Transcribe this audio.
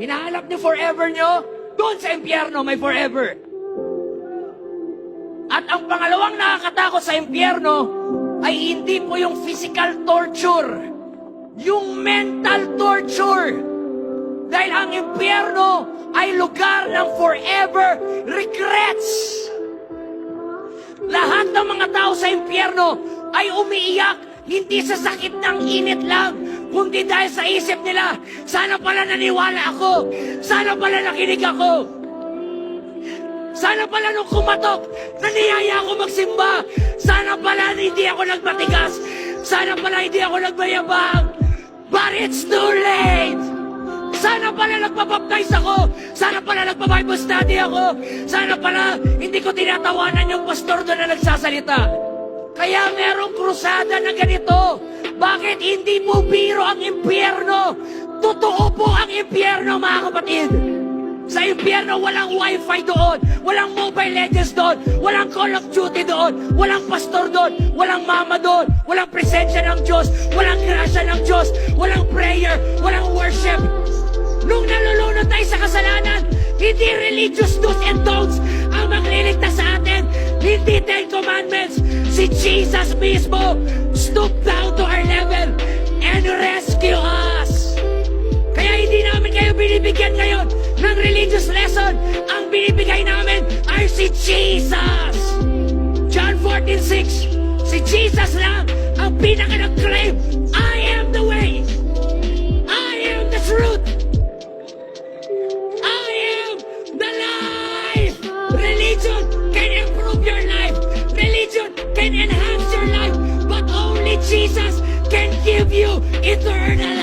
Hinahanap niyo forever niyo? Doon sa impyerno may forever. At ang pangalawang nakakatakot sa impyerno ay hindi po yung physical torture, yung mental torture. Dahil ang impyerno ay lugar ng forever regrets. Lahat ng mga tao sa impyerno ay umiiyak hindi sa sakit ng init lang, kundi dahil sa isip nila, sana pala naniwala ako, sana pala nakinig ako, sana pala nung kumatok, naniyaya ako magsimba, sana pala hindi ako nagmatigas, sana pala hindi ako nagmayabang, but it's too late! Sana pala nagpapaptize ako! Sana pala nagpa-Bible study ako! Sana pala hindi ko tinatawanan yung pastor doon na nagsasalita! Kaya merong krusada na ganito! Bakit hindi mo biro ang impyerno? Totoo po ang impyerno, mga kapatid! Sa impyerno, walang wifi doon, walang mobile legends doon, walang call of duty doon, walang pastor doon, walang mama doon, walang presensya ng Diyos, walang grasya ng Diyos, walang prayer, walang worship. Nung nalulunod tayo sa kasalanan, hindi religious do's and don'ts ang magliligtas sa atin. Hindi Ten Commandments. Si Jesus mismo stoop down Jesus. John 14.6 Si Jesus lang ang pinaka nag-claim I am the way. I am the truth. I am the life. Religion can improve your life. Religion can enhance your life. But only Jesus can give you eternal life.